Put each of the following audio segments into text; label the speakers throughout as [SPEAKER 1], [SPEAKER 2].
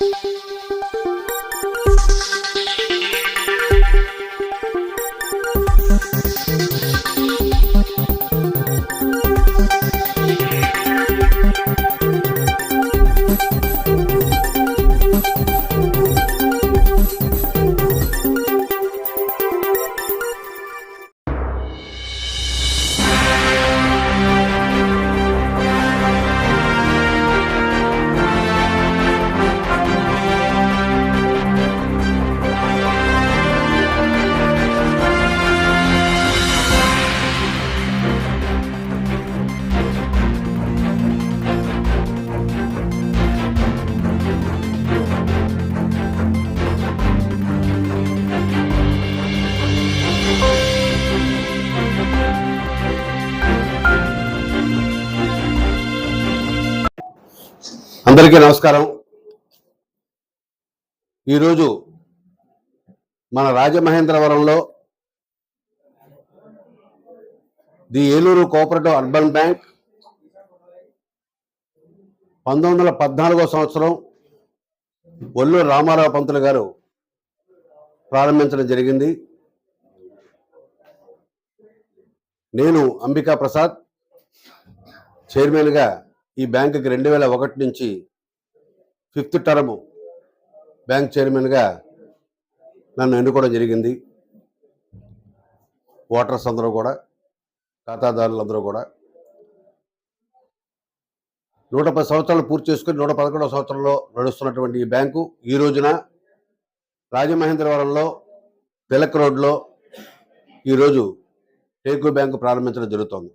[SPEAKER 1] thank you అందరికీ నమస్కారం. ఈరోజు మన రాజమహేంద్రవరంలో the Eluru cooperative urban bank పంతొమ్మిది వందల పద్నాలుగో సంవత్సరం ఒల్లూరు రామారావు పంతులు గారు ప్రారంభించడం జరిగింది. నేను అంబికా ప్రసాద్ చైర్మన్గా ఈ బ్యాంకుకి రెండు వేల ఒకటి నుంచి ఫిఫ్త్ టర్మ్ బ్యాంక్ చైర్మన్గా నన్ను ఎన్నుకోవడం జరిగింది. ఓటర్స్ అందరూ కూడా ఖాతాదారులందరూ కూడా. నూట పది సంవత్సరాలు పూర్తి చేసుకుని నూట పదకొండవ సంవత్సరంలో నడుస్తున్నటువంటి ఈ బ్యాంకు ఈ రోజున రాజమహేంద్రవరంలో తిలక్ రోడ్లో ఈరోజు టేకు బ్యాంకు ప్రారంభించడం జరుగుతోంది.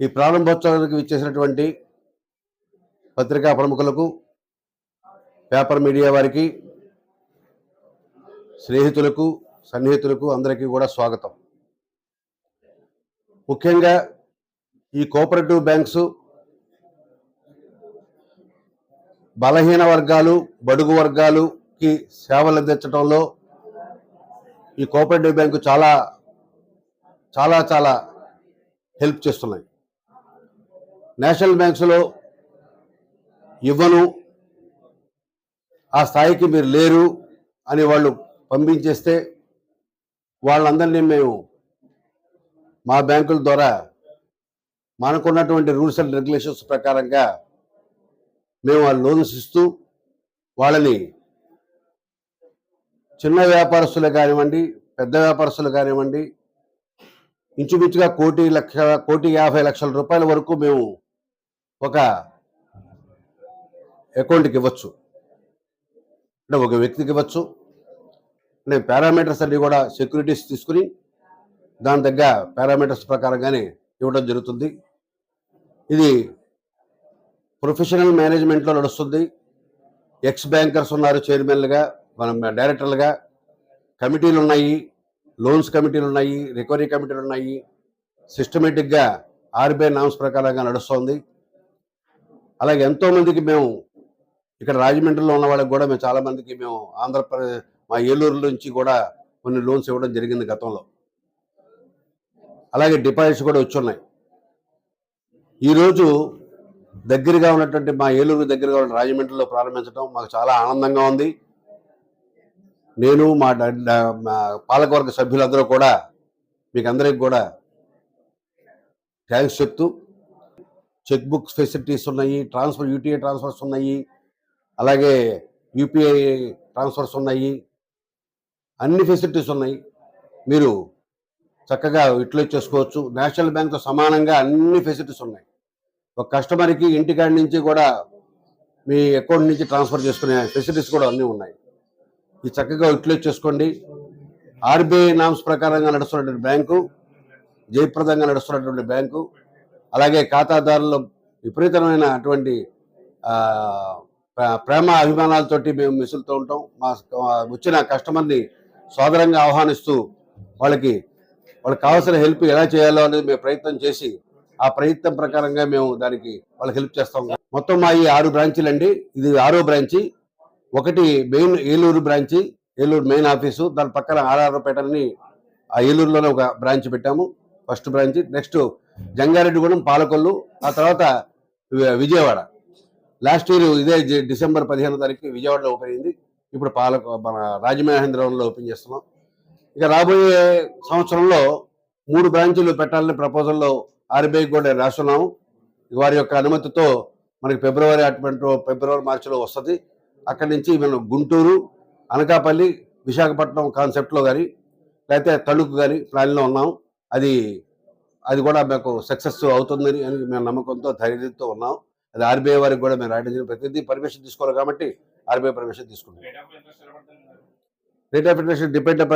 [SPEAKER 1] ఈ ప్రారంభోత్సవానికి విచ్చేసినటువంటి పత్రికా ప్రముఖులకు పేపర్ మీడియా వారికి స్నేహితులకు సన్నిహితులకు అందరికీ కూడా స్వాగతం. ముఖ్యంగా ఈ కోఆపరేటివ్ బ్యాంక్స్ బలహీన వర్గాలు బడుగు వర్గాలుకి సేవలు అందించడంలో ఈ కోఆపరేటివ్ బ్యాంకు చాలా చాలా చాలా హెల్ప్ చేస్తున్నాయి. నేషనల్ బ్యాంక్స్లో ఇవ్వను. ఆ స్థాయికి మీరు లేరు అని వాళ్ళు పంపించేస్తే వాళ్ళందరినీ మేము మా బ్యాంకుల ద్వారా మనకున్నటువంటి రూల్స్ అండ్ రెగ్యులేషన్స్ ప్రకారంగా మేము ఆ లోన్స్ ఇస్తూ వాళ్ళని చిన్న వ్యాపారస్తులు కానివ్వండి పెద్ద వ్యాపారస్తులు కానివ్వండి ఇంచుమించుగా కోటి లక్ష కోటి యాభై లక్షల రూపాయల వరకు మేము ఒక అకౌంట్కి ఇవ్వచ్చు. అంటే ఒక వ్యక్తికి ఇవ్వచ్చు. అంటే పారామీటర్స్ అన్ని కూడా సెక్యూరిటీస్ తీసుకుని దాని దగ్గర పారామీటర్స్ ప్రకారంగానే ఇవ్వడం జరుగుతుంది. ఇది ప్రొఫెషనల్ మేనేజ్మెంట్లో నడుస్తుంది. ఎక్స్ బ్యాంకర్స్ ఉన్నారు చైర్మన్లుగా మనం డైరెక్టర్లుగా. కమిటీలు ఉన్నాయి లోన్స్ కమిటీలు ఉన్నాయి రికవరీ కమిటీలు ఉన్నాయి. సిస్టమేటిక్గా ఆర్బీఐ నామ్స్ ప్రకారంగా నడుస్తోంది. అలాగే ఎంతో మందికి మేము ఇక్కడ రాజమండ్రిలో ఉన్న వాళ్ళకి కూడా మేము చాలా మందికి మేము ఆంధ్రప్రదేశ్ మా ఏలూరు నుంచి కూడా కొన్ని లోన్స్ ఇవ్వడం జరిగింది గతంలో. అలాగే డిపాజిట్స్ కూడా వచ్చున్నాయి ఈరోజు దగ్గరగా ఉన్నటువంటి మా ఏలూరు దగ్గరగా ఉన్న రాజమండ్రిలో ప్రారంభించడం మాకు చాలా ఆనందంగా ఉంది. నేను మా పాలకవర్గ సభ్యులందరూ కూడా మీకు అందరికి కూడా థ్యాంక్స్ చెప్తూ చెక్ బుక్స్ ఫెసిలిటీస్ ఉన్నాయి ట్రాన్స్ఫర్ యూటీఐ ట్రాన్స్ఫర్స్ ఉన్నాయి. అలాగే యూపీఐ ట్రాన్స్ఫర్స్ ఉన్నాయి. అన్ని ఫెసిలిటీస్ ఉన్నాయి. మీరు చక్కగా యూటిలైజ్ చేసుకోవచ్చు. నేషనల్ బ్యాంక్తో సమానంగా అన్ని ఫెసిలిటీస్ ఉన్నాయి. ఒక కస్టమర్కి ఇంటికాడి నుంచి కూడా మీ అకౌంట్ నుంచి ట్రాన్స్ఫర్ చేసుకునే ఫెసిలిటీస్ కూడా అన్నీ ఉన్నాయి. ఇది చక్కగా యూటిలైజ్ చేసుకోండి. ఆర్బీఐ నామ్స్ ప్రకారంగా నడుస్తున్నటువంటి బ్యాంకు జయప్రదంగా నడుస్తున్నటువంటి బ్యాంకు అలాగే ఖాతాదారులు విపరీతమైన అటువంటి ప్రేమ అభిమానాలతోటి మేము మిసులుతూ ఉంటాం. మా వచ్చిన కస్టమర్ని సోదరంగా ఆహ్వానిస్తూ వాళ్ళకి వాళ్ళకి కావాల్సిన హెల్ప్ ఎలా చేయాలో అనేది మేము ప్రయత్నం చేసి ఆ ప్రయత్నం ప్రకారంగా మేము దానికి వాళ్ళకి హెల్ప్ చేస్తాం. మొత్తం మా ఈ ఆరు బ్రాంచీలు అండి. ఇది ఆరో బ్రాంచి. ఒకటి main Eluru branch Eluru main office. దాని పక్కన ఆర్ఆర్పేట అని ఆ ఏలూరులోనే ఒక బ్రాంచ్ పెట్టాము. First branch. Next Jangareddygudem Palakollu. ఆ తర్వాత వి- విజయవాడ. లాస్ట్ ఇయర్ ఇదే డిసెంబర్ పదిహేను తారీఖు విజయవాడలో ఓపెన్ అయింది. ఇప్పుడు పాలక మన రాజమహేంద్రవరంలో ఓపెన్ చేస్తున్నాం. ఇక రాబోయే సంవత్సరంలో మూడు బ్రాంచీలు పెట్టాలని ప్రపోజల్లో ఆర్బీఐ కూడా రాస్తున్నాము. వారి యొక్క అనుమతితో మనకి ఫిబ్రవరి అటువంటి ఫిబ్రవరి మార్చిలో వస్తుంది. అక్కడి నుంచి మనం గుంటూరు అనకాపల్లి విశాఖపట్నం కాన్సెప్ట్లో కానీ లేకపోతే తణుకు కానీ ప్లాన్లో ఉన్నాం. అది అది కూడా మాకు సక్సెస్ అవుతుందని అని మేము నమ్మకంతో ధైర్యంతో ఉన్నాం. అది ఆర్బీఐ వారికి కూడా మేము రాయడం జరిగింది. ప్రతిదీ పర్మిషన్ తీసుకోవాలి కాబట్టి ఆర్బీఐ పర్మిషన్ తీసుకుంటాం. Rate of interest depend up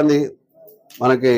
[SPEAKER 1] మనకి